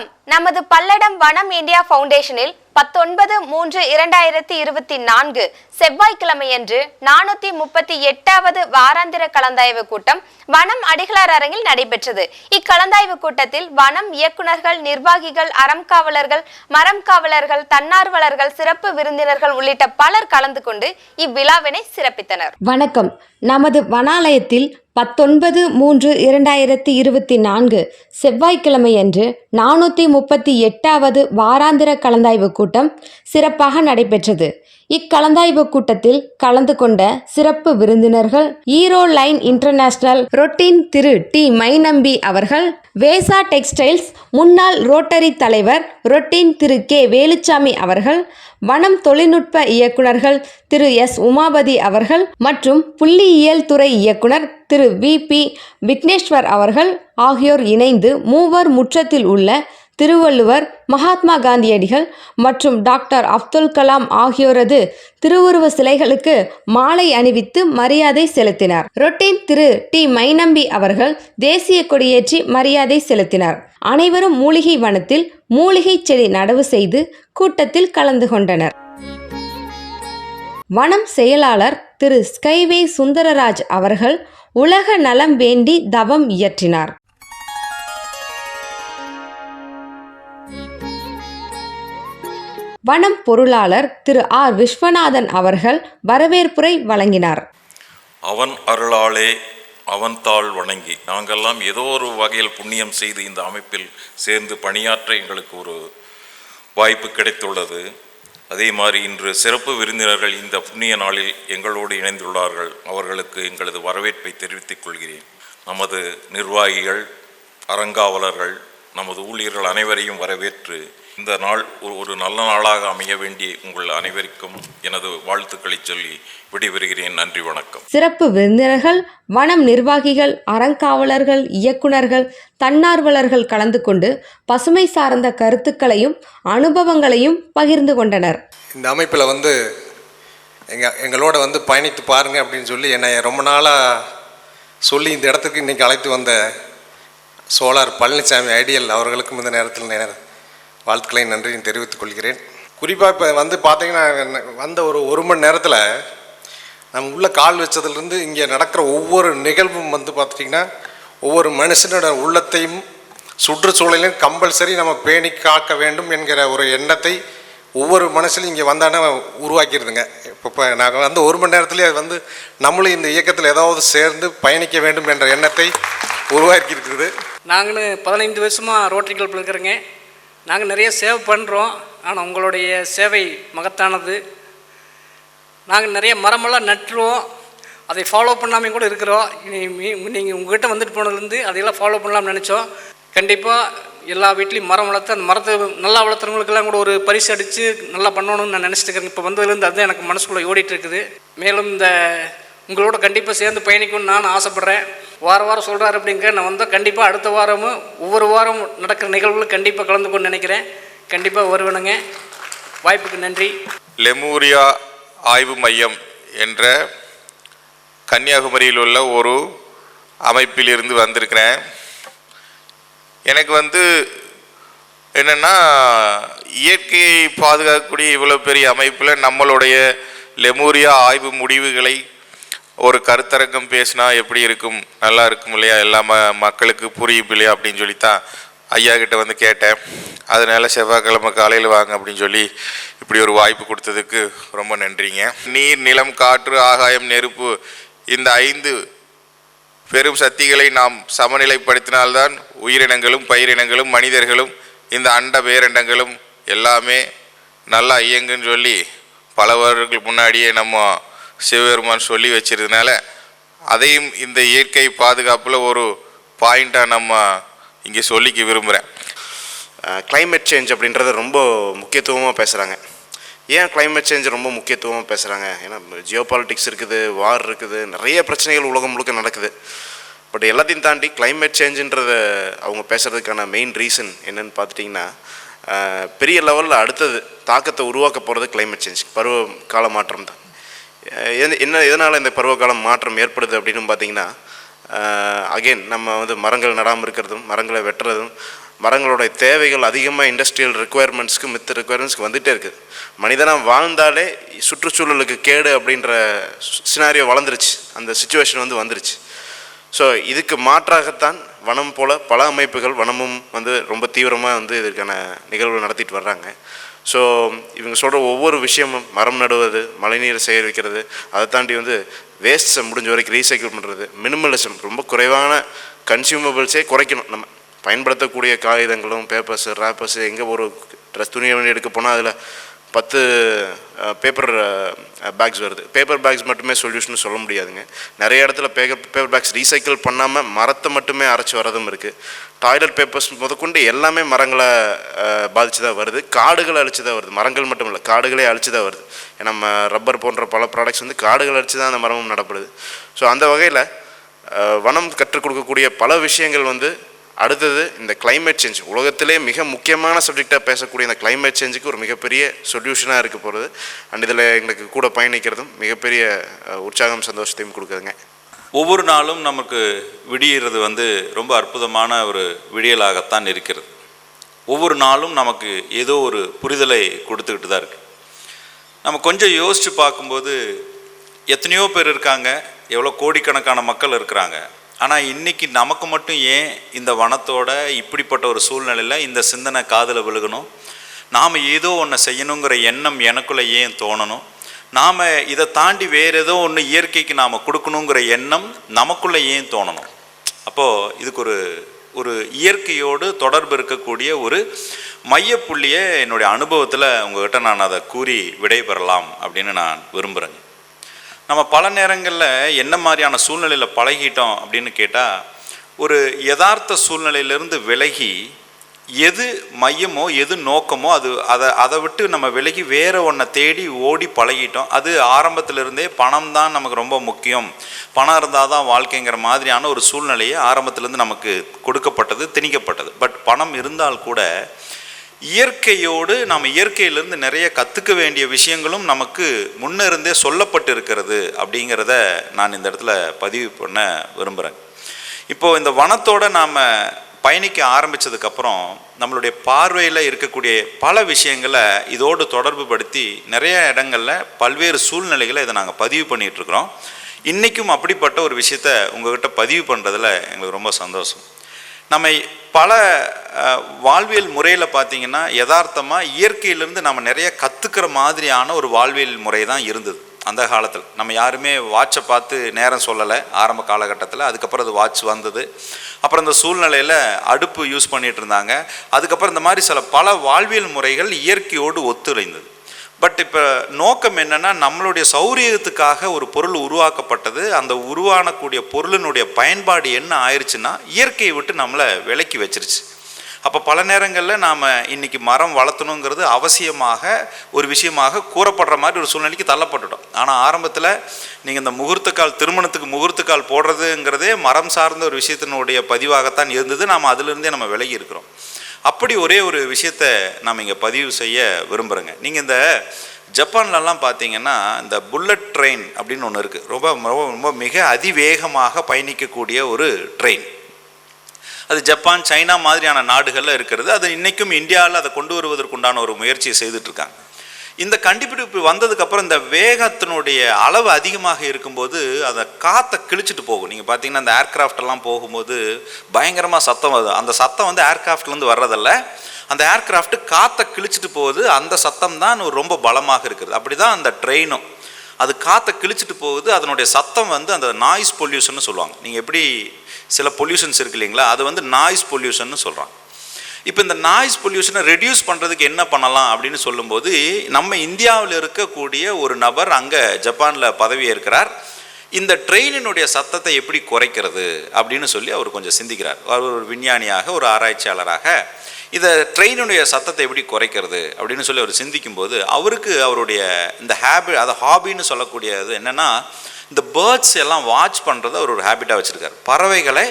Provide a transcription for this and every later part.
வணக்கம். நமது பல்லடம் வனம் இந்தியா பவுண்டேஷனில் பத்தொன்பது மூன்று இரண்டாயிரத்தி இருபத்தி நான்கு செவ்வாய்க்கிழமையன்று நானூத்தி முப்பத்தி எட்டாவது வாராந்திர கலந்தாய்வு கூட்டம் வனம் அடிகளார் அரங்கில் நடைபெற்றது. இக்கலந்தாய்வு கூட்டத்தில் வனம் இயக்குநர்கள் நிர்வாகிகள் அறம் காவலர்கள் மரம் காவலர்கள் தன்னார்வலர்கள் சிறப்பு விருந்தினர்கள் உள்ளிட்ட பலர் கலந்து கொண்டு இவ்விழாவினை சிறப்பித்தனர். வணக்கம். நமது வனாலயத்தில் பத்தொன்பது மூன்று இரண்டாயிரத்தி இருபத்தி நான்கு செவ்வாய்க்கிழமையன்று நானூற்றி முப்பத்தி எட்டாவது வாராந்திர கலந்தாய்வு கூட்டம் சிறப்பாக நடைபெற்றது. இக்கலந்தாய்வு கூட்டத்தில் கலந்து கொண்ட சிறப்பு விருந்தினர்கள் ஈரோ லைன் இன்டர்நேஷனல் ரொட்டீன் திரு டி மைநம்பி அவர்கள் வேசா டெக்ஸ்டைல்ஸ் முன்னாள் ரோட்டரி தலைவர் ரொட்டீன் திரு கே வேலுச்சாமி அவர்கள் வனம் தொழில்நுட்ப இயக்குனர்கள் திரு எஸ் உமாபதி அவர்கள் மற்றும் புள்ளியியல் துறை இயக்குனர் திரு வி பி விக்னேஸ்வர் அவர்கள் ஆகியோர் இணைந்து மூவர் முற்றத்தில் உள்ள திருவள்ளுவர் மகாத்மா காந்தியடிகள் மற்றும் டாக்டர் அப்துல் கலாம் ஆகியோரது திருவுருவ சிலைகளுக்கு மாலை அணிவித்து மரியாதை செலுத்தினார். ரொட்டீன் திரு. டி. மைனம்பி அவர்கள் தேசிய கொடியேற்றி மரியாதை செலுத்தினார். அனைவரும் மூலிகை வனத்தில் மூலிகை செடி நடவு செய்து கூட்டத்தில் கலந்து கொண்டனர். வனம் செயலாளர் திரு. ஸ்கைவே சுந்தரராஜ் அவர்கள் உலக நலம் வேண்டி தவம் இயற்றினார். வனம் பொருளாளர் திரு ஆர். விஸ்வநாதன் அவர்கள் வரவேற்புரை வழங்கினார். அவன் அருளாலே அவன் தாள் வணங்கி நாங்கள்லாம் ஏதோ ஒரு வகையில் புண்ணியம் செய்து இந்த அமைப்பில் சேர்ந்து பணியாற்ற எங்களுக்கு ஒரு வாய்ப்பு கிடைத்துள்ளது. அதே மாதிரி இன்று சிறப்பு விருந்தினர்கள் இந்த புண்ணிய நாளில் எங்களோடு இணைந்துள்ளார்கள். அவர்களுக்கு எங்களது வரவேற்பை தெரிவித்துக் கொள்கிறேன். நமது நிர்வாகிகள் அறங்காவலர்கள் நமது ஊழியர்கள் அனைவரையும் வரவேற்று இந்த நாள் ஒரு ஒரு நல்ல நாளாக அமைய வேண்டி உங்கள் அனைவருக்கும் எனது வாழ்த்துக்களை சொல்லி விடைபெறுகிறேன். நன்றி வணக்கம். சிறப்பு விருந்தினர்கள் வனம் நிர்வாகிகள் அறங்காவலர்கள் இயக்குனர்கள் தன்னார்வலர்கள் கலந்து கொண்டு பசுமை சார்ந்த கருத்துக்களையும் அனுபவங்களையும் பகிர்ந்து கொண்டனர். இந்த அமைப்பில் வந்து எங்கள் எங்களோட வந்து பயணித்து பாருங்க அப்படின்னு சொல்லி என்னை ரொம்ப நாளாக சொல்லி இந்த இடத்துக்கு இன்றைக்கி அழைத்து வந்த சோலார் பழனிசாமி ஐடியல் அவர்களுக்கும் இந்த நேரத்தில் நேர வாழ்த்துக்களை நன்றியும் தெரிவித்துக் கொள்கிறேன். குறிப்பாக இப்போ வந்து பார்த்தீங்கன்னா வந்த ஒரு ஒரு மணி நேரத்தில் நம்ம உள்ள கால் வச்சதுலேருந்து இங்கே நடக்கிற ஒவ்வொரு நிகழ்வும் வந்து பார்த்துட்டிங்கன்னா ஒவ்வொரு மனுஷனோட உள்ளத்தையும் சுற்றுச்சூழலையும் கம்பல்சரி நம்ம பேணி காக்க வேண்டும் என்கிற ஒரு எண்ணத்தை ஒவ்வொரு மனசுலையும் இங்கே வந்தானே உருவாக்கிடுதுங்க இப்போ இப்போ நாங்கள் வந்து ஒரு மணி நேரத்துலேயே வந்து நம்மளும் இந்த இயக்கத்தில் ஏதாவது சேர்ந்து பயணிக்க வேண்டும் என்ற எண்ணத்தை உருவாக்கி இருக்குது பதினைந்து வருஷமாக ரோட்டரி கிளப்பில் இருக்கிறேங்க நாங்கள் நிறைய சேவை பண்ணுறோம் ஆனால் உங்களுடைய சேவை மகத்தானது. நாங்கள் நிறைய மரமெல்லாம் நட்டுருவோம். அதை ஃபாலோ பண்ணாமல் கூட இருக்கிறோம். நீங்கள் உங்ககிட்ட வந்துட்டு போனதுலேருந்து அதையெல்லாம் ஃபாலோ பண்ணலாம்னு நினச்சோம். கண்டிப்பாக எல்லா வீட்லேயும் மரம் வளர்த்து அந்த மரத்தை நல்லா வளர்த்துறவங்களுக்கெல்லாம் கூட ஒரு பரிசு அடித்து நல்லா பண்ணணும்னு நான் நினச்சிட்டு இருக்கேன் இப்போ வந்ததுலேருந்து அதுதான் எனக்கு மனசுக்குள்ளே ஓடிட்டு இருக்குது. மேலும் இந்த உங்களோட கண்டிப்பாக சேர்ந்து பயணிக்கணும்னு நான் ஆசைப்பட்றேன். வார வாரம் சொல்கிறாரு அப்படிங்க நான் வந்தால் கண்டிப்பாக அடுத்த வாரமும் ஒவ்வொரு வாரம் நடக்கிற நிகழ்வுகளும் கண்டிப்பாக கலந்துக்கணும்னு நினைக்கிறேன். கண்டிப்பாக வருவனுங்க. வாய்ப்புக்கு நன்றி. லெமூரியா ஆய்வு மையம் என்ற கன்னியாகுமரியில் உள்ள ஒரு அமைப்பிலிருந்து வந்திருக்கிறேன். எனக்கு வந்து என்னென்னா இயற்கையை பாதுகாக்கக்கூடிய இவ்வளோ பெரிய அமைப்பில் நம்மளுடைய லெமூரியா ஆய்வு முடிவுகளை ஒரு கருத்தரங்கம் பேசினா எப்படி இருக்கும்? நல்லா இருக்கும் இல்லையா? எல்லா ம மக்களுக்கு புரியும் இல்லையா? அப்படின்னு சொல்லித்தான் ஐயா கிட்ட வந்து கேட்டேன். அதனால செவ்வாய்க்கிழமை காலையில் வாங்க அப்படின்னு சொல்லி இப்படி ஒரு வாய்ப்பு கொடுத்ததுக்கு ரொம்ப நன்றிங்க. நீர் நிலம் காற்று ஆகாயம் நெருப்பு இந்த ஐந்து பெரும் சக்திகளை நாம் சமநிலைப்படுத்தினால்தான் உயிரினங்களும் பயிரினங்களும் மனிதர்களும் இந்த அண்ட பேரண்டங்களும் எல்லாமே நல்லா இயங்குன்னு சொல்லி பல வருடங்களுக்கு முன்னாடியே நம்ம சிவபெருமான் சொல்லி வச்சிருந்தனால அதையும் இந்த இயற்கை பாதுகாப்பில் ஒரு பாயிண்ட்டாக நம்ம இங்கே சொல்லிக்க விரும்புகிறேன் கிளைமேட் சேஞ்ச் அப்படின்றத ரொம்ப முக்கியத்துவமாக பேசுகிறாங்க ஏன் கிளைமேட் சேஞ்ச் ரொம்ப முக்கியத்துவமாக பேசுகிறாங்க ஏன்னா ஜியோ பாலிட்டிக்ஸ் இருக்குது வார் இருக்குது நிறைய பிரச்சனைகள் உலகம் முழுக்க நடக்குது. பட் எல்லாத்தையும் தாண்டி கிளைமேட் சேஞ்சுன்றத அவங்க பேசுகிறதுக்கான மெயின் ரீசன் என்னன்னு பார்த்துட்டிங்கன்னா பெரிய லெவலில் அடுத்தது தாக்கத்தை உருவாக்க போகிறது கிளைமேட் சேஞ்ச் பருவ கால மாற்றம் தான். என்ன எதனால் இந்த பருவகாலம் மாற்றம் ஏற்படுது அப்படின்னு பார்த்தீங்கன்னா அகெயின் நம்ம வந்து மரங்கள் நடாமல் இருக்கிறதும் மரங்களை வெட்டுறதும் மரங்களோட தேவைகள் அதிகமாக இண்டஸ்ட்ரியல் ரெக்குயர்மெண்ட்ஸ்க்கு மித்த ரெக்குயர்மெண்ட்ஸ்க்கு வந்துகிட்டே இருக்குது மனிதனாக வாழ்ந்தாலே சுற்றுச்சூழலுக்கு கேடு அப்படின்ற சினாரியோ வளர்ந்துருச்சு. அந்த சுச்சுவேஷன் வந்து வந்துருச்சு. ஸோ இதுக்கு மாற்றாகத்தான் வனம் போல் பல அமைப்புகள் வனமும் வந்து ரொம்ப தீவிரமாக வந்து இதற்கான நிகழ்வு நடத்திட்டு வர்றாங்க. ஸோ இவங்க சொல்கிற ஒவ்வொரு விஷயமும் மரம் நடுவது மழைநீரை சேகரிக்கிறது அதை தாண்டி வந்து வேஸ்ட்ஸை முடிஞ்ச வரைக்கும் ரீசைக்கிள் பண்ணுறது மினிமலிசம் ரொம்ப குறைவான கன்சியூமபிள்ஸே குறைக்கணும். நம்ம பயன்படுத்தக்கூடிய காகிதங்களும் பேப்பர்ஸு ராப்பர்ஸு எங்கே ஒரு ட்ரெஸ் துணியை வேண்டி எடுக்க போனால் அதில் பத்து பேப்பர் பேக்ஸ் வருது. பேப்பர் பேக்ஸ் மட்டுமே சொல்யூஷன் சொல்ல முடியாதுங்க. நிறைய இடத்துல பேப்பர் பேப்பர் பேக்ஸ் ரீசைக்கிள் பண்ணாமல் மரத்தை மட்டுமே அரைச்சி வரதும் இருக்குது டாய்லெட் பேப்பர்ஸ் முதற்கொண்டு எல்லாமே மரங்களை பாதிச்சு தான் வருது. காடுகளை அழிச்சு தான் வருது. மரங்கள் மட்டும் இல்லை காடுகளே அழிச்சு தான் வருது. ஏன்னா நம்ம ரப்பர் போன்ற பல ப்ராடக்ட்ஸ் வந்து காடுகள் அழிச்சு தான் அந்த மரமும் நடப்படுது. ஸோ அந்த வகையில் வனம் கற்றுக் கொடுக்கக்கூடிய பல விஷயங்கள் வந்து அடுத்தது இந்த கிளைமேட் சேஞ்ச் உலகத்திலே மிக முக்கியமான சப்ஜெக்டாக பேசக்கூடிய இந்த கிளைமேட் சேஞ்சுக்கு ஒரு மிகப்பெரிய சொல்யூஷனாக இருக்க போகிறது அண்ட் இதில் எங்களுக்கு கூட பயணிக்கிறதும் மிகப்பெரிய உற்சாகம் சந்தோஷத்தையும் கொடுக்குதுங்க. ஒவ்வொரு நாளும் நமக்கு விடியிறது வந்து ரொம்ப அற்புதமான ஒரு விடியலாகத்தான் இருக்கிறது. ஒவ்வொரு நாளும் நமக்கு ஏதோ ஒரு புரிதலை கொடுத்துக்கிட்டு தான் இருக்குது நம்ம கொஞ்சம் யோசித்து பார்க்கும்போது எத்தனையோ பேர் இருக்காங்க எவ்வளோ கோடிக்கணக்கான மக்கள் இருக்கிறாங்க. ஆனால் இன்றைக்கி நமக்கு மட்டும் ஏன் இந்த வனத்தோட இப்படிப்பட்ட ஒரு சூழ்நிலையில் இந்த சிந்தனை காதில் விழுகணும்? நாம் ஏதோ ஒன்று செய்யணுங்கிற எண்ணம் எனக்குள்ளே ஏன் தோணணும்? நாம் இதை தாண்டி வேறு ஏதோ ஒன்று இயற்கைக்கு நாம் கொடுக்கணுங்கிற எண்ணம் நமக்குள்ளே ஏன் தோணணும்? அப்போது இதுக்கு ஒரு ஒரு இயற்கையோடு தொடர்பு இருக்கக்கூடிய ஒரு மையப்புள்ளியை என்னுடைய அனுபவத்தில் உங்ககிட்ட நான் அதை கூறி விடைபெறலாம் அப்படின்னு நான் விரும்புகிறேங்க நம்ம பல நேரங்களில் என்ன மாதிரியான சூழ்நிலையில் பழகிட்டோம் அப்படின்னு கேட்டால் ஒரு யதார்த்த சூழ்நிலையிலிருந்து விலகி எது மையமோ எது நோக்கமோ அது அதை அதை விட்டு நம்ம விலகி வேறு ஒன்றை தேடி ஓடி பழகிட்டோம். அது ஆரம்பத்திலிருந்தே பணம் தான் நமக்கு ரொம்ப முக்கியம். பணம் இருந்தால் தான் வாழ்க்கைங்கிற மாதிரியான ஒரு சூழ்நிலையை ஆரம்பத்திலேருந்து நமக்கு கொடுக்கப்பட்டது திணிக்கப்பட்டது. பட் பணம் இருந்தால் கூட இயற்கையோடு நாம் இயற்கையிலிருந்து நிறைய கற்றுக்க வேண்டிய விஷயங்களும் நமக்கு முன்ன இருந்தே சொல்லப்பட்டு இருக்கிறது அப்படிங்கிறத நான் இந்த இடத்துல பதிவு பண்ண விரும்புகிறேன் இப்போது இந்த வனத்தோட நாம் பயணிக்க ஆரம்பித்ததுக்கப்புறம் நம்மளுடைய பார்வையில் இருக்கக்கூடிய பல விஷயங்களை இதோடு தொடர்பு படுத்தி நிறைய இடங்களில் பல்வேறு சூழ்நிலைகளை இதை நாங்கள் பதிவு பண்ணிகிட்ருக்குறோம் இன்றைக்கும் அப்படிப்பட்ட ஒரு விஷயத்த உங்கள்கிட்ட பதிவு பண்ணுறதுல எங்களுக்கு ரொம்ப சந்தோஷம். நம்ம பல வாழ்வியல் முறையில் பார்த்தீங்கன்னா யதார்த்தமாக இயற்கையிலேருந்து நம்ம நிறைய கற்றுக்கிற மாதிரியான ஒரு வாழ்வியல் முறை தான் இருந்தது அந்த காலத்தில். நம்ம யாருமே வாட்சை பார்த்து நேரம் சொல்லலை ஆரம்ப காலகட்டத்தில். அதுக்கப்புறம் அது வாட்ச் வந்தது. அப்புறம் இந்த சூழ்நிலையில் அடுப்பு யூஸ் பண்ணிகிட்டு இருந்தாங்க. அதுக்கப்புறம் இந்த மாதிரி சில பல வாழ்வியல் முறைகள் இயற்கையோடு ஒத்துழைந்தது. பட் இப்போ நோக்கம் என்னன்னா நம்மளுடைய சௌரியத்துக்காக ஒரு பொருள் உருவாக்கப்பட்டது அந்த உருவானக்கூடிய பொருளினுடைய பயன்பாடு என்ன ஆயிடுச்சுன்னா இயற்கையை விட்டு நம்மளை விலக்கி வச்சிருச்சு. அப்போ பல நேரங்களில் நாம் இன்னைக்கு மரம் வளர்த்தணுங்கிறது அவசியமாக ஒரு விஷயமாக கூறப்படுற மாதிரி ஒரு சூழ்நிலைக்கு தள்ளப்பட்டுட்டோம். ஆனால் ஆரம்பத்தில் நீங்கள் இந்த முகூர்த்தக்கால் திருமணத்துக்கு முகூர்த்தக்கால் போடுறதுங்கிறதே மரம் சார்ந்த ஒரு விஷயத்தினுடைய பதிவாகத்தான் இருந்தது. நாம் அதிலிருந்தே நம்ம விலகி இருக்கிறோம். அப்படி ஒரே ஒரு விஷயத்த நாம் இங்கே பதிவு செய்ய விரும்புகிறேங்க. நீங்கள் இந்த ஜப்பான்லலாம் பார்த்தீங்கன்னா இந்த புல்லட் ட்ரெயின் அப்படின்னு ஒன்று இருக்குது. ரொம்ப ரொம்ப ரொம்ப மிக அதிவேகமாக பயணிக்கக்கூடிய ஒரு ட்ரெயின். அது ஜப்பான் சைனா மாதிரியான நாடுகளில் இருக்கிறது. அது இன்றைக்கும் இந்தியாவில் அதை கொண்டு வருவதற்குண்டான ஒரு முயற்சியை செய்துட்ருக்காங்க இந்த கண்டுபிடிப்பு வந்ததுக்கப்புறம் இந்த வேகத்தினுடைய அளவு அதிகமாக இருக்கும்போது அதை காற்றை கிழிச்சிட்டு போகும். நீங்கள் பார்த்தீங்கன்னா அந்த ஏர்கிராஃப்ட் எல்லாம் போகும்போது பயங்கரமாக சத்தம் வருது. அந்த சத்தம் வந்து ஏர்கிராஃப்ட்லேருந்து வர்றதில்ல. அந்த ஏர்கிராஃப்ட் காற்றை கிழிச்சிட்டு போகுது. அந்த சத்தம் தான் ரொம்ப பலமாக இருக்குது. அப்படி தான் அந்த ட்ரெயினும் அது காற்றை கிழிச்சிட்டு போகுது. அதனுடைய சத்தம் வந்து அந்த நாய்ஸ் பொல்யூஷன் சொல்லுவாங்க. நீங்கள் எப்படி சில பொல்யூஷன்ஸ் இருக்கு இல்லைங்களா? அது வந்து நாய்ஸ் பொல்யூஷன் சொல்கிறாங்க இப்போ இந்த நாய்ஸ் பொல்யூஷனை ரெடியூஸ் பண்ணுறதுக்கு என்ன பண்ணலாம் அப்படின்னு சொல்லும்போது நம்ம இந்தியாவில் இருக்கக்கூடிய ஒரு நபர் அங்கே ஜப்பானில் பதவி ஏற்கிறார் இந்த ட்ரெயினினுடைய சத்தத்தை எப்படி குறைக்கிறது அப்படின்னு சொல்லி அவர் கொஞ்சம் சிந்திக்கிறார். அவர் ஒரு விஞ்ஞானியாக ஒரு ஆராய்ச்சியாளராக இதை ட்ரெயினுடைய சத்தத்தை எப்படி குறைக்கிறது அப்படின்னு சொல்லி அவர் சிந்திக்கும்போது அவருக்கு அவருடைய இந்த ஹேபிட் அதை ஹாபின்னு சொல்லக்கூடியது என்னென்னா இந்த பேர்ட்ஸ் எல்லாம் வாட்ச் பண்ணுறத அவர் ஒரு ஹேபிட்டாக வச்சுருக்காரு. பறவைகளை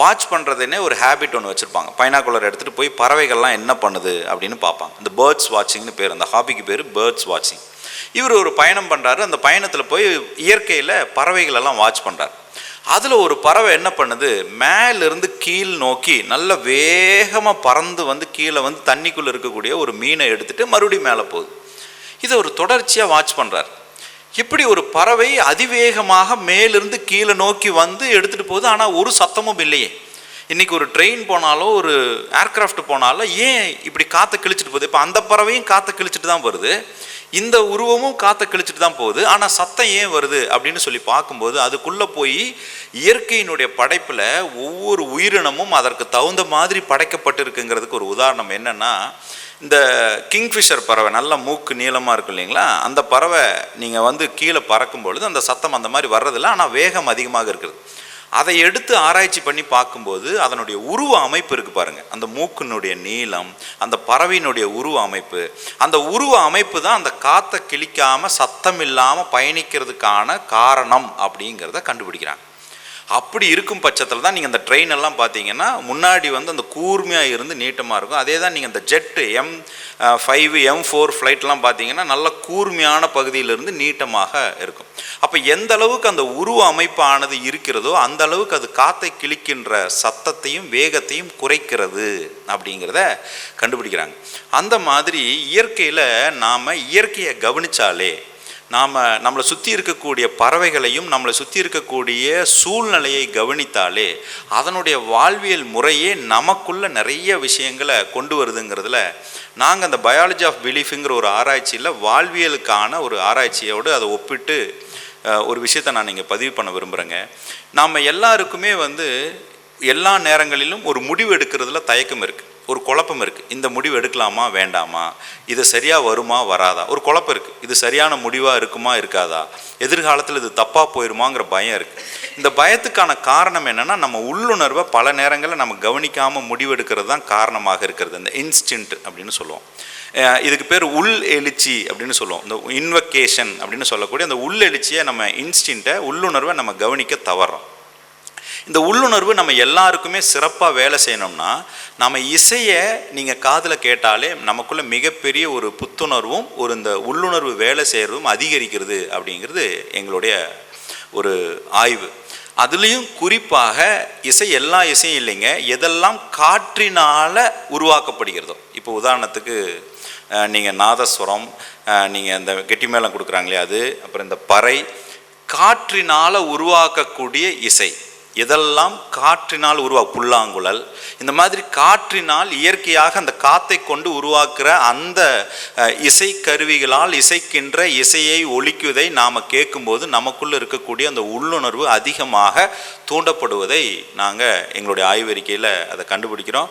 வாட்ச் பண்ணுறதுனே ஒரு ஹேபிட் ஒன்று வச்சுருப்பாங்க. பைனாக்குலர் எடுத்துகிட்டு போய் பறவைகள்லாம் என்ன பண்ணுது அப்படின்னு பார்ப்பாங்க. இந்த பேர்ட்ஸ் வாட்சிங்னு பேர் அந்த ஹாபிக்கு பேர் பேர்ட்ஸ் வாட்சிங் இவர் ஒரு பயணம் பண்ணுறாரு அந்த பயணத்தில் போய் இயற்கையில் பறவைகளெல்லாம் வாட்ச் பண்ணுறாரு அதில் ஒரு பறவை என்ன பண்ணுது? மேலிருந்து கீழ் நோக்கி நல்ல வேகமாக பறந்து வந்து கீழே வந்து தண்ணிக்குள்ளே இருக்கக்கூடிய ஒரு மீனை எடுத்துகிட்டு மறுபடியும் மேலே போகுது. இதை ஒரு தொடர்ச்சியாக வாட்ச் பண்ணுறார் இப்படி ஒரு பறவை அதிவேகமாக மேலிருந்து கீழே நோக்கி வந்து எடுத்துகிட்டு போகுது. ஆனால் ஒரு சத்தமும் இல்லையே. இன்றைக்கி ஒரு ட்ரெயின் போனாலோ ஒரு ஏர்க்ராஃப்ட் போனாலோ ஏன் இப்படி காற்றை கிழிச்சிட்டு போகுது? இப்போ அந்த பறவையும் காற்றை கிழிச்சிட்டு தான் வருது. இந்த உருவமும் காற்றை கிழிச்சிட்டு தான் போகுது. ஆனால் சத்தம் ஏன் வருது அப்படின்னு சொல்லி பார்க்கும்போது அதுக்குள்ளே போய் இயற்கையினுடைய படைப்பில் ஒவ்வொரு உயிரினமும் அதற்கு தகுந்த மாதிரி படைக்கப்பட்டிருக்குங்கிறதுக்கு ஒரு உதாரணம் என்னென்னா இந்த கிங்ஃபிஷர் பறவை நல்ல மூக்கு நீளமாக இருக்கும் இல்லைங்களா? அந்த பறவை நீங்கள் வந்து கீழே பறக்கும் பொழுது அந்த சத்தம் அந்த மாதிரி வர்றதில்ல. ஆனால் வேகம் அதிகமாக இருக்குது. அதை எடுத்து ஆராய்ச்சி பண்ணி பார்க்கும்போது அதனுடைய உருவ அமைப்பு இருக்குது பாருங்கள் அந்த மூக்கினுடைய நீளம் அந்த பறவையினுடைய உருவ அமைப்பு. அந்த உருவ அமைப்பு தான் அந்த காற்றை கிழிக்காமல் சத்தம் இல்லாமல் பயணிக்கிறதுக்கான காரணம் அப்படிங்கிறத கண்டுபிடிக்கிறாங்க. அப்படி இருக்கும் பட்சத்தில் தான் நீங்கள் அந்த ட்ரெயின் எல்லாம் பார்த்தீங்கன்னா முன்னாடி வந்து அந்த கூர்மையாக இருந்து நீட்டமாக இருக்கும். அதே தான் நீங்கள் அந்த jet M five M four ஃப்ளைட்லாம் பார்த்தீங்கன்னா நல்ல கூர்மையான பகுதியிலிருந்து நீட்டமாக இருக்கும். அப்போ எந்த அளவுக்கு அந்த உருவ அமைப்பானது இருக்கிறதோ அந்த அளவுக்கு அது காற்றை கிழிக்கின்ற சத்தத்தையும் வேகத்தையும் குறைக்கிறது அப்படிங்கிறத கண்டுபிடிக்கிறாங்க. அந்த மாதிரி இயற்கையில் நாம் இயற்கையை கவனித்தாலே நாம் நம்மளை சுற்றி இருக்கக்கூடிய பறவைகளையும் நம்மளை சுற்றி இருக்கக்கூடிய சூழ்நிலையை கவனித்தாலே அதனுடைய வாழ்வியல் முறையே நமக்குள்ள நிறைய விஷயங்களை கொண்டு வருதுங்கிறதுல நாங்கள் அந்த பயாலஜி ஆஃப் பிலீஃபுங்கிற ஒரு ஆராய்ச்சியில் வாழ்வியலுக்கான ஒரு ஆராய்ச்சியோடு அதை ஒப்பிட்டு ஒரு விஷயத்தை நான் இங்கே பதிவு பண்ண விரும்புகிறேங்க நாம் எல்லாருக்குமே வந்து எல்லா நேரங்களிலும் ஒரு முடிவு எடுக்கிறதுல தயக்கம் இருக்குது ஒரு குழப்பம் இருக்குது இந்த முடிவு எடுக்கலாமா வேண்டாமா? இது சரியாக வருமா வராதா? ஒரு குழப்பம் இருக்குது இது சரியான முடிவாக இருக்குமா இருக்காதா? எதிர்காலத்தில் இது தப்பாக போயிருமாங்கிற பயம் இருக்குது இந்த பயத்துக்கான காரணம் என்னென்னா நம்ம உள்ளுணர்வை பல நேரங்களில் நம்ம கவனிக்காமல் முடிவெடுக்கிறது தான் காரணமாக இருக்கிறது. இந்த இன்ஸ்டின்ட் அப்படின்னு சொல்லுவோம். இதுக்கு பேர் உள் எழுச்சி அப்படின்னு சொல்லுவோம். இந்த இன்வெகேஷன் அப்படின்னு சொல்லக்கூடிய அந்த உள் எழுச்சியை நம்ம இன்ஸ்டின்ட்டை உள்ளுணர்வை நம்ம கவனிக்க தவறோம். இந்த உள்ளுணர்வு நம்ம எல்லாருக்குமே சிறப்பாக வேலை செய்யணும்னா நம்ம இசையை நீங்கள் காதில் கேட்டாலே நமக்குள்ள மிகப்பெரிய ஒரு புத்துணர்வும் ஒரு இந்த உள்ளுணர்வு வேலை செய்கிறதும் அதிகரிக்கிறது அப்படிங்கிறது எங்களுடைய ஒரு ஆய்வு. அதுலேயும் குறிப்பாக இசை எல்லா இசையும் இல்லைங்க எதெல்லாம் காற்றினால் உருவாக்கப்படுகிறதோ. இப்போ உதாரணத்துக்கு நீங்கள் நாதஸ்வரம் நீங்கள் இந்த கெட்டி மேளம் கொடுக்குறாங்களே அது அப்புறம் இந்த பறை காற்றினால் உருவாக்கக்கூடிய இசை. இதெல்லாம் காற்றினால் உருவா புல்லாங்குழல். இந்த மாதிரி காற்றினால் இயற்கையாக அந்த காத்தை கொண்டு உருவாக்குற அந்த இசை கருவிகளால் இசைக்கின்ற இசையை ஒழிக்குவதை நாம் கேட்கும்போது நமக்குள்ளே இருக்கக்கூடிய அந்த உள்ளுணர்வு அதிகமாக தூண்டப்படுவதை நாங்கள் எங்களுடைய ஆய்வறிக்கையில் அதை கண்டுபிடிக்கிறோம்.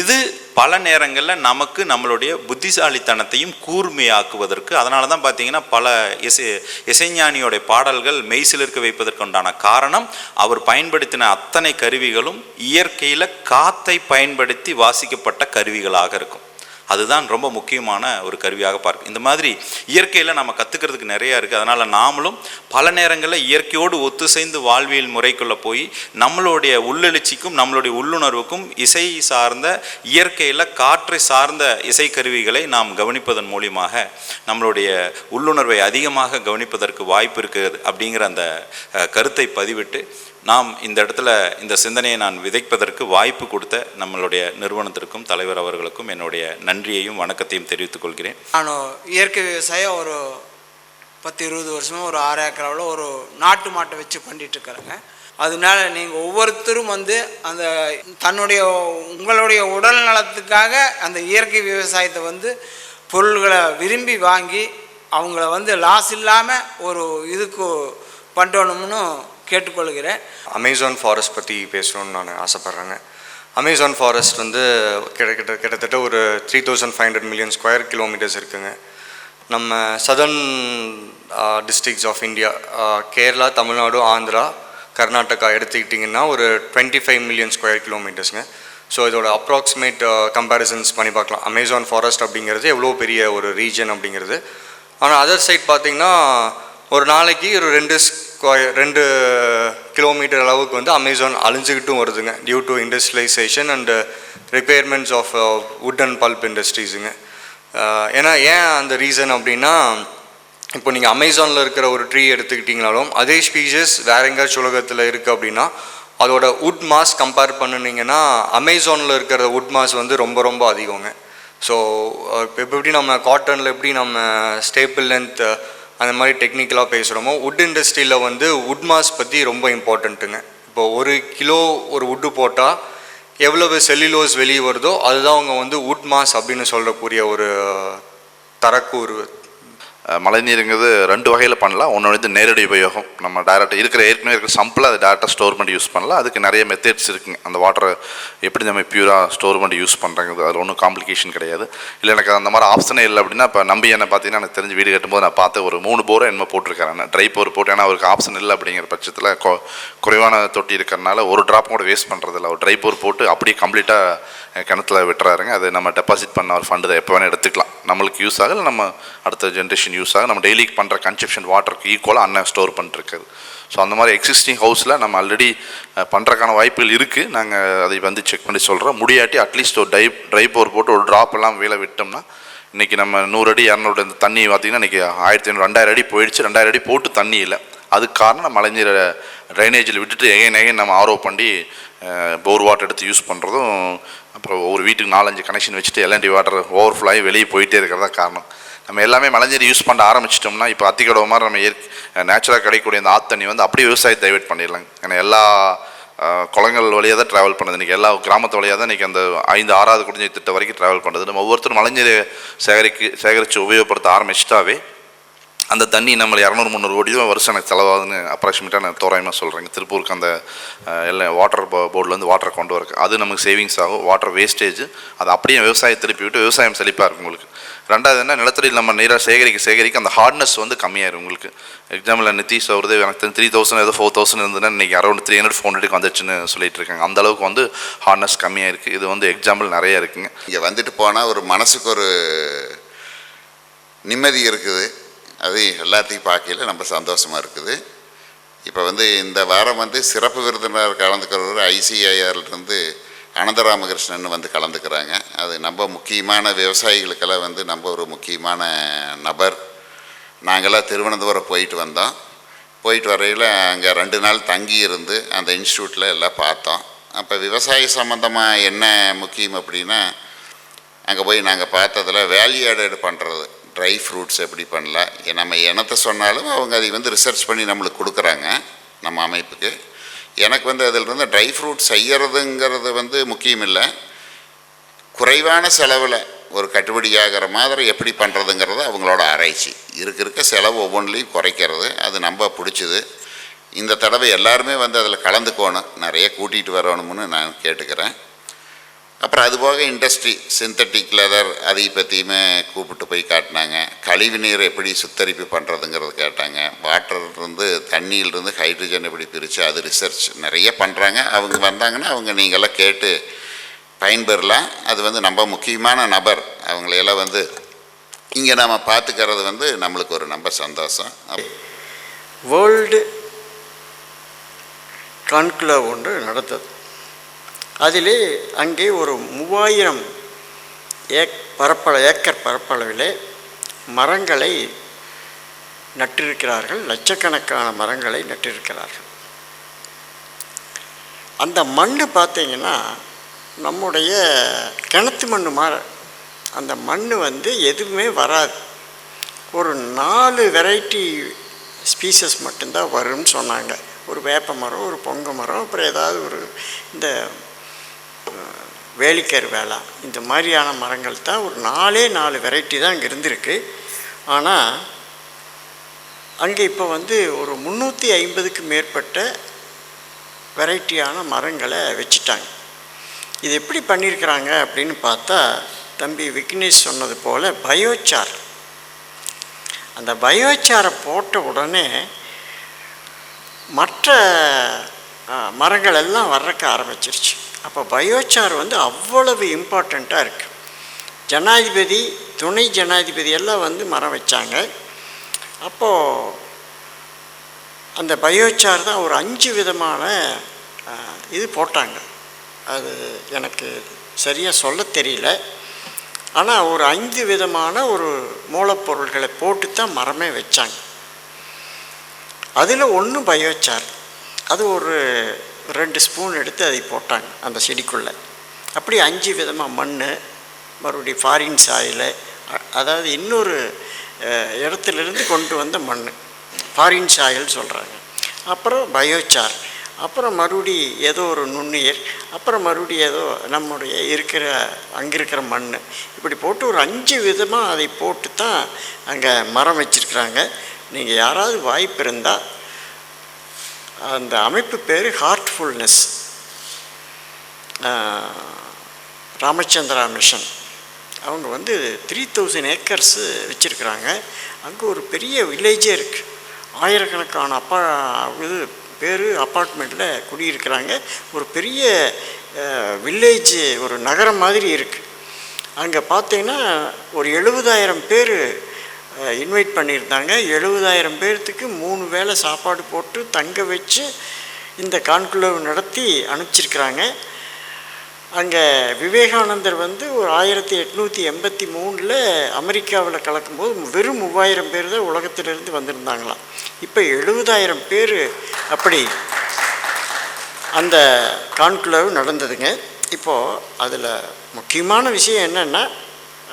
இது பல நேரங்களில் நமக்கு நம்மளுடைய புத்திசாலித்தனத்தையும் கூர்மையாக்குவதற்கு அதனால தான் பார்த்தீங்கன்னா பல இசை இசைஞானியோடைய பாடல்கள் மெய்சிலிருக்க வைப்பதற்குண்டான காரணம் அவர் பயன்படுத்தின அத்தனை கருவிகளும் இயற்கையில் காத்தை பயன்படுத்தி வாசிக்கப்பட்ட கருவிகளாக இருக்கும். அதுதான் ரொம்ப முக்கியமான ஒரு கருவியாக பார்க்க இந்த மாதிரி இயற்கையில் நம்ம கற்றுக்கிறதுக்கு நிறையா இருக்குது அதனால் நாமளும் பல நேரங்களில் இயற்கையோடு ஒத்துசைந்து வாழ்வியல் முறைக்குள்ளே போய் நம்மளுடைய உள்ளெழுச்சிக்கும் நம்மளுடைய உள்ளுணர்வுக்கும் இசை சார்ந்த இயற்கையில் காற்றை சார்ந்த இசைக்கருவிகளை நாம் கவனிப்பதன் மூலியமாக நம்மளுடைய உள்ளுணர்வை அதிகமாக கவனிப்பதற்கு வாய்ப்பு இருக்குது அப்படிங்கிற அந்த கருத்தை பதிவிட்டு நாம் இந்த இடத்துல இந்த சிந்தனையை நான் விதைப்பதற்கு வாய்ப்பு கொடுத்த நம்மளுடைய நிறுவனத்திற்கும் தலைவர் அவர்களுக்கும் என்னுடைய நன்றி. நன்றியையும் வணக்கத்தையும் தெரிவித்துக் கொள்கிறேன். நான் இயற்கை விவசாயம் ஒரு பத்து இருபது வருஷமாக ஒரு ஆறு ஏக்கராவில் ஒரு நாட்டு மாட்டை வச்சு பண்ணிட்டு இருக்கிறேங்க அதனால நீங்கள் ஒவ்வொருத்தரும் வந்து அந்த தன்னுடைய உங்களுடைய உடல் நலத்துக்காக அந்த இயற்கை விவசாயத்தை வந்து பொருள்களை விரும்பி வாங்கி அவங்கள வந்து லாஸ் இல்லாமல் ஒரு இதுக்கு பண்ணணும்னு கேட்டுக்கொள்கிறேன். அமேசான் ஃபாரஸ்ட் பற்றி பேசணும்னு நான் ஆசைப்பட்றேங்க. அமேசான் ஃபாரஸ்ட் வந்து கிட்டத்தட்ட கிட்டத்தட்ட ஒரு three thousand five hundred million square kilometres இருக்குங்க. நம்ம southern districts of India Kerala Tamil Nadu Andhra Karnataka எடுத்துக்கிட்டிங்கன்னா ஒரு டுவெண்ட்டி ஃபைவ் மில்லியன் ஸ்கொயர் கிலோமீட்டர்ஸ்ங்க ஸோ இதோட அப்ராக்சிமேட் கம்பேரிசன்ஸ் uh, பண்ணி பார்க்கலாம். அமேசான் ஃபாரஸ்ட் அப்படிங்கிறது எவ்வளோ பெரிய ஒரு ரீஜன் அப்படிங்கிறது. ஆனால் அதர் சைட் பார்த்திங்கன்னா ஒரு நாளைக்கு ஒரு ரெண்டு ஸ்கொயர் ரெண்டு கிலோமீட்டர் அளவுக்கு வந்து அமேசான் அழிஞ்சுக்கிட்டும் வருதுங்க. Due to industrialisation and requirements of wood and pulp இண்டஸ்ட்ரீஸுங்க ஏன்னா ஏன் அந்த ரீசன் அப்படின்னா இப்போ நீங்கள் அமேசானில் இருக்கிற ஒரு ட்ரீ எடுத்துக்கிட்டிங்கனாலும் அதே ஸ்பீஷஸ் வேற எங்கேயாச்சும் உலகத்தில் இருக்குது அப்படின்னா அதோட வுட் மாஸ் கம்பேர் பண்ணுனீங்கன்னா அமேசானில் இருக்கிற வுட் மாஸ் வந்து ரொம்ப ரொம்ப அதிகங்க. ஸோ இப்போ எப்படி நம்ம காட்டனில் எப்படி நம்ம ஸ்டேப்பிள் லென்த் அந்த மாதிரி டெக்னிக்கலாக பேசுகிறோமோ வுட் இண்டஸ்ட்ரியில் வந்து வுட் மாஸ் பற்றி ரொம்ப இம்பார்ட்டண்ட்டுங்க இப்போ ஒரு கிலோ ஒரு வுட்டு போட்டால் எவ்வளவு செல்லுலோஸ் வெளியே வருதோ அதுதான் அவங்க வந்து வுட் மாஸ் அப்படின்னு சொல்லக்கூடிய ஒரு தரக்கூறு. மழைநீருங்கிறது ரெண்டு வகையில் பண்ணலாம். ஒன்று வந்து நேரடி உபயோகம். நம்ம டேரெக்டாக இருக்கிற ஏற்கனவே இருக்கிற சம்பில் அதை டேரெக்டாக ஸ்டோர் பண்ணி யூஸ் பண்ணலாம். அதுக்கு நிறைய மெத்தட்ஸ் இருக்குங்க. அந்த வாட்டரை எப்படி நம்ம பியூராக ஸ்டோர் பண்ணி யூஸ் பண்ணுறாங்கிறது அதில் ஒன்றும் காம்ப்ளிகேஷன் கிடையாது. இல்லை எனக்கு அந்த மாதிரி ஆப்ஷனே இல்லை அப்படின்னா இப்போ நம்பி என்ன பார்த்தீங்கன்னா எனக்கு தெரிஞ்சு வீடு கட்டும்போது நான் பார்த்து ஒரு மூணு போரை என்னமோ போட்டிருக்காரு. ட்ரை போர் போட்டு ஏன்னா அவருக்கு ஆப்ஷன் இல்லை அப்படிங்கிற பட்சத்தில் கொ குறைவான தொட்டி இருக்கிறனால ஒரு ட்ராப் கூட வேஸ்ட் பண்ணுறதில்ல ஒரு ட்ரை போர் போட்டு அப்படியே கம்ப்ளீட்டாக கிணத்துல விட்டுறாருங்க. அது நம்ம டெபாசிட் பண்ண ஒரு ஃபண்டு எப்போ வேணால் எடுத்துக்கலாம். நம்மளுக்கு யூஸ் ஆகலை நம்ம அடுத்த ஜென்ரேஷன் யூஸ் ஆக நம்ம டெய்லி பண்ணுற கன்செப்ஷன் வாட்டருக்கு ஈக்குவலாக அண்ணன் ஸ்டோர் பண்ணிட்டுருக்காரு ஸோ அந்த மாதிரி எக்ஸிஸ்டிங் ஹவுஸில் நம்ம ஆல்ரெடி பண்ணுறக்கான வாய்ப்புகள் இருக்குது நாங்கள் அதை வந்து செக் பண்ணி சொல்கிறோம் முடியாட்டி அட்லீஸ்ட் ஒரு டை ட்ரை போர் போட்டு ஒரு ட்ராப் எல்லாம் வேலை விட்டோம்னா இன்றைக்கி நம்ம நூறு அடி இரநூறு இந்த தண்ணி பார்த்திங்கன்னா இன்றைக்கி ஆயிரத்தி ஐநூறு ரெண்டாயிரம் அடி போயிடுச்சு. ரெண்டாயிரம் அடி போட்டு தண்ணி இல்லை. அதுக்கு காரணம் மழைநீரை ட்ரைனேஜில் விட்டுட்டு எகைன் எகைன் நம்ம ஆர்வம் பண்ணி போர் வாட்டர் எடுத்து யூஸ் பண்ணுறதும் அப்புறம் ஒவ்வொரு வீட்டுக்கு நாலஞ்சு கனெக்ஷன் வச்சுட்டு எல்என்டி வாட்டர் ஓவர்ஃப்ளோ ஆகி வெளியே போயிட்டே இருக்கிறதா காரணம். நம்ம எல்லாமே மழைநீர் யூஸ் பண்ண ஆரம்பிச்சிட்டோம்னா இப்போ அத்திக்கடவு மாதிரி நம்ம நேச்சுரலாக கிடைக்கக்கூடிய அந்த ஆத்தண்ணி வந்து அப்படியே விவசாயத்தை டைவெர்ட் பண்ணிடலாங்க. ஏன்னா எல்லா குளங்கள் வழியாக தான் ட்ராவல் பண்ணுது. இன்றைக்கி எல்லா கிராமத்து வழியாக தான் இன்றைக்கி அந்த ஐந்து ஆறாவது குடிநீர் திட்டம் வரைக்கும் ட்ராவல் பண்ணுறது நம்ம ஒவ்வொருத்தரும் மழைநீரை சேகரிக்க சேகரித்து உபயோகப்படுத்த ஆரம்பிச்சிட்டாவே அந்த தண்ணி நம்ம இரநூறு முந்நூறு கோடி தான் வருஷம் எனக்கு செலவாகுதுன்னு அப்ராக்சிமேட்டாக நான் தோராயமாக சொல்கிறேங்க திருப்பூருக்கு அந்த எல்லாம் வாட்டர் போர்ட்லேருந்து வாட்டர் கொண்டு வரக்கு. அது நமக்கு சேவிங்ஸ் ஆகும் வாட்டர் வேஸ்டேஜ் அது அப்படியே விவசாயம் திருப்பி விட்டு விவசாயம் செழிப்பாக இருக்கும் உங்களுக்கு. ரெண்டாவது என்ன நிலத்தடியில் நம்ம நீராக சேகரிக்க சேகரிக்க அந்த ஹார்ட்னஸ் வந்து கம்மியாயிரும் உங்களுக்கு. எக்ஸாம்பிள் நிதிஷ் அவரது எனக்கு த்ரீ தௌசண்ட் ஏதோ ஃபோர் தௌசண்ட் இருந்ததுன்னா இன்றைக்கி around three hundred four hundred வந்துச்சுன்னு சொல்லிட்டு இருக்காங்க. அந்த அளவுக்கு வந்து ஹார்ட்னஸ் கம்மியாக இருக்குது இது வந்து எக்ஸாம்பிள் நிறைய இருக்குங்க. இங்கே வந்துட்டு போனால் ஒரு மனசுக்கு ஒரு நிம்மதி இருக்குது. அது எல்லாத்தையும் பார்க்கையில நம்ம சந்தோஷமாக இருக்குது. இப்போ வந்து இந்த வாரம் வந்து சிறப்பு விருந்தினர் கலந்துக்கிறவர் ஐசிஐஆர்லேருந்து அனந்தராமகிருஷ்ணன் வந்து கலந்துக்கிறாங்க. அது நம்ம முக்கியமான விவசாயிகளுக்கெல்லாம் வந்து நம்ம ஒரு முக்கியமான நபர். நாங்களாம் திருவனந்தபுரம் போயிட்டு வந்தோம். போயிட்டு வரையில் அங்கே ரெண்டு நாள் தங்கி இருந்து அந்த இன்ஸ்டியூட்டில் எல்லாம் பார்த்தோம். அப்போ விவசாய சம்மந்தமாக என்ன முக்கியம் அப்படின்னா அங்கே போய் நாங்கள் பார்த்ததில் வேல்யூ ஆடட் பண்ணுறது. ட்ரை ஃப்ரூட்ஸ் எப்படி பண்ணலாம்? நம்ம என்னத்தை சொன்னாலும் அவங்க அதை வந்து ரிசர்ச் பண்ணி நம்மளுக்கு கொடுக்குறாங்க நம்ம அமைப்புக்கு. எனக்கு வந்து அதிலிருந்து ட்ரை ஃப்ரூட் செய்கிறதுங்கிறது வந்து முக்கியம் இல்லை. குறைவான செலவில் ஒரு கட்டுப்படியாகிற மாதிரி எப்படி பண்ணுறதுங்கிறது அவங்களோட ஆராய்ச்சி. இருக்க இருக்க. செலவு ஒவ்வொன்றிலையும் குறைக்கிறது. அது நம்ம பிடிச்சிது. இந்த தடவை எல்லாருமே வந்து அதில் கலந்துக்கோணும். நிறைய கூட்டிகிட்டு வரணும்னு நான் கேட்டுக்கிறேன். அப்புறம் அதுபோக இண்டஸ்ட்ரி சிந்தட்டிக் லெதர் அதை பற்றியுமே கூப்பிட்டு போய் காட்டினாங்க. கழிவு நீர் எப்படி சுத்தரிப்பு பண்ணுறதுங்கிறது கேட்டாங்க. வாட்டர்லேருந்து தண்ணியிலிருந்து ஹைட்ரஜன் எப்படி பிரித்து அது ரிசர்ச் நிறைய பண்ணுறாங்க அவங்க வந்தாங்கன்னா அவங்க நீங்களாம் கேட்டு பயன்பெறலாம். அது வந்து நம்ம முக்கியமான நபர். அவங்களையெல்லாம் வந்து இங்கே நம்ம பார்த்துக்கிறது வந்து நம்மளுக்கு ஒரு ரொம்ப சந்தோஷம். வேர்ல்டு கான்க்ளேவ் ஒன்று நடந்தது. அதிலே அங்கே ஒரு மூவாயிரம் ஏக் பரப்பள ஏக்கர் பரப்பளவிலே மரங்களை நட்டிருக்கிறார்கள். லட்சக்கணக்கான மரங்களை நட்டிருக்கிறார்கள். அந்த மண் பார்த்தீங்கன்னா நம்முடைய கிணத்து மண் மாற அந்த மண் வந்து எதுவுமே வராது. ஒரு நாலு வெரைட்டி ஸ்பீசஸ் மட்டும்தான் வரும்னு சொன்னாங்க. ஒரு வேப்ப மரம் ஒரு பொங்க மரம் அப்புறம் ஏதாவது ஒரு இந்த வேலிக்கர் வேளா இந்த மாதிரியான மரங்கள் தான் ஒரு நாலே நாலு வெரைட்டி தான் அங்கே இருந்திருக்கு. ஆனால் அங்கே இப்போ வந்து ஒரு முந்நூற்றி ஐம்பதுக்கு மேற்பட்ட வெரைட்டியான மரங்களை வச்சுட்டாங்க. இது எப்படி பண்ணியிருக்கிறாங்க அப்படின்னு பார்த்தா தம்பி விக்னேஷ் சொன்னது போல் பயோச்சார். அந்த பயோச்சாரை போட்ட உடனே மற்ற மரங்கள் எல்லாம் வர்றக்க ஆரம்பிச்சிருச்சு. அப்போ பயோச்சார் வந்து அவ்வளவு இம்பார்ட்டண்ட்டாக இருக்குது ஜனாதிபதி துணை ஜனாதிபதி எல்லாம் வந்து மரம் வச்சாங்க. அப்போது அந்த பயோச்சார் தான் ஒரு அஞ்சு விதமான இது போட்டாங்க. அது எனக்கு சரியாக சொல்ல தெரியல. ஆனால் ஒரு ஐந்து விதமான ஒரு மூலப்பொருள்களை போட்டு தான் மரமே வச்சாங்க. அதில் ஒன்று பயோச்சார். அது ஒரு ரெண்டு ஸ்பூன் எடுத்து அதை போட்டாங்க அந்த செடிக்குள்ளே. அப்படி அஞ்சு விதமாக மண் மறுபடியும் ஃபாரின் சாயில் அதாவது இன்னொரு இடத்துலேருந்து கொண்டு வந்த மண் ஃபாரின் சாயில் சொல்கிறாங்க அப்புறம் பயோச்சார் அப்புறம் மறுபடி ஏதோ ஒரு நுண்ணுயிர் அப்புறம் மறுபடி ஏதோ நம்முடைய இருக்கிற அங்கே இருக்கிற மண் இப்படி போட்டு ஒரு அஞ்சு விதமாக அதை போட்டு தான் அங்கே மரம் வச்சுருக்குறாங்க. நீங்கள் யாராவது வாய்ப்பு இருந்தால் அந்த அமைப்பு பேர் ஹார்ட்ஃபுல்னஸ் ராமச்சந்திரா மிஷன் அவங்க வந்து த்ரீ தௌசண்ட் ஏக்கர்ஸு வச்சுருக்குறாங்க. அங்கே ஒரு பெரிய வில்லேஜே இருக்குது ஆயிரக்கணக்கான அப்பா இது பேர் அப்பார்ட்மெண்ட்டில் குடியிருக்கிறாங்க. ஒரு பெரிய வில்லேஜ் ஒரு நகரம் மாதிரி இருக்குது அங்கே பார்த்தீங்கன்னா ஒரு எழுபதாயிரம் பேர் இன்வைட் பண்ணியிருந்தாங்க. எழுபதாயிரம் பேர்த்துக்கு மூணு வேளை சாப்பாடு போட்டு தங்க வச்சு இந்த கான்குலவ் நடத்தி அனுப்பிச்சிருக்கிறாங்க. அங்கே விவேகானந்தர் வந்து ஒரு ஆயிரத்தி எட்நூற்றி எண்பத்தி மூணில் அமெரிக்காவில் கலக்கும்போது வெறும் மூவாயிரம் பேர் தான் உலகத்திலிருந்து வந்திருந்தாங்களாம். இப்போ எழுபதாயிரம் பேர் அப்படி அந்த கான்குலவ் நடந்ததுங்க. இப்போது அதில் முக்கியமான விஷயம் என்னென்னா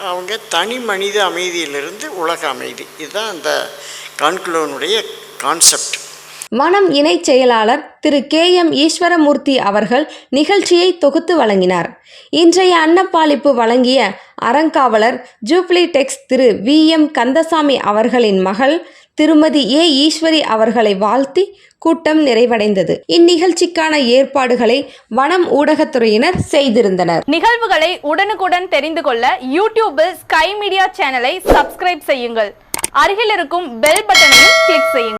அவங்க தனி மனித அமைதியிலிருந்து உலக அமைதி. இதுதான் அந்த கான்குலோனுடைய கான்செப்ட். மனம் இணைச் செயலாளர் திரு கே எம் ஈஸ்வரமூர்த்தி அவர்கள் நிகழ்ச்சியை தொகுத்து வழங்கினார். இன்றைய அன்னப்பாளிப்பு வழங்கிய அறங்காவலர் ஜூப்ளி டெக்ஸ் திரு வி எம் கந்தசாமி அவர்களின் மகள் திருமதி ஏ. ஈஸ்வரி அவர்களை வாழ்த்தி கூட்டம் நிறைவடைந்தது. இந்நிகழ்ச்சிக்கான ஏற்பாடுகளை வனம் ஊடகத்துறையினர் செய்திருந்தனர். நிகழ்வுகளை உடனுக்குடன் தெரிந்து கொள்ள யூடியூபில் ஸ்கை மீடியா சேனலை சப்ஸ்கிரைப் செய்யுங்கள். அருகில் இருக்கும் பெல் பட்டனையும் கிளிக் செய்யுங்கள்.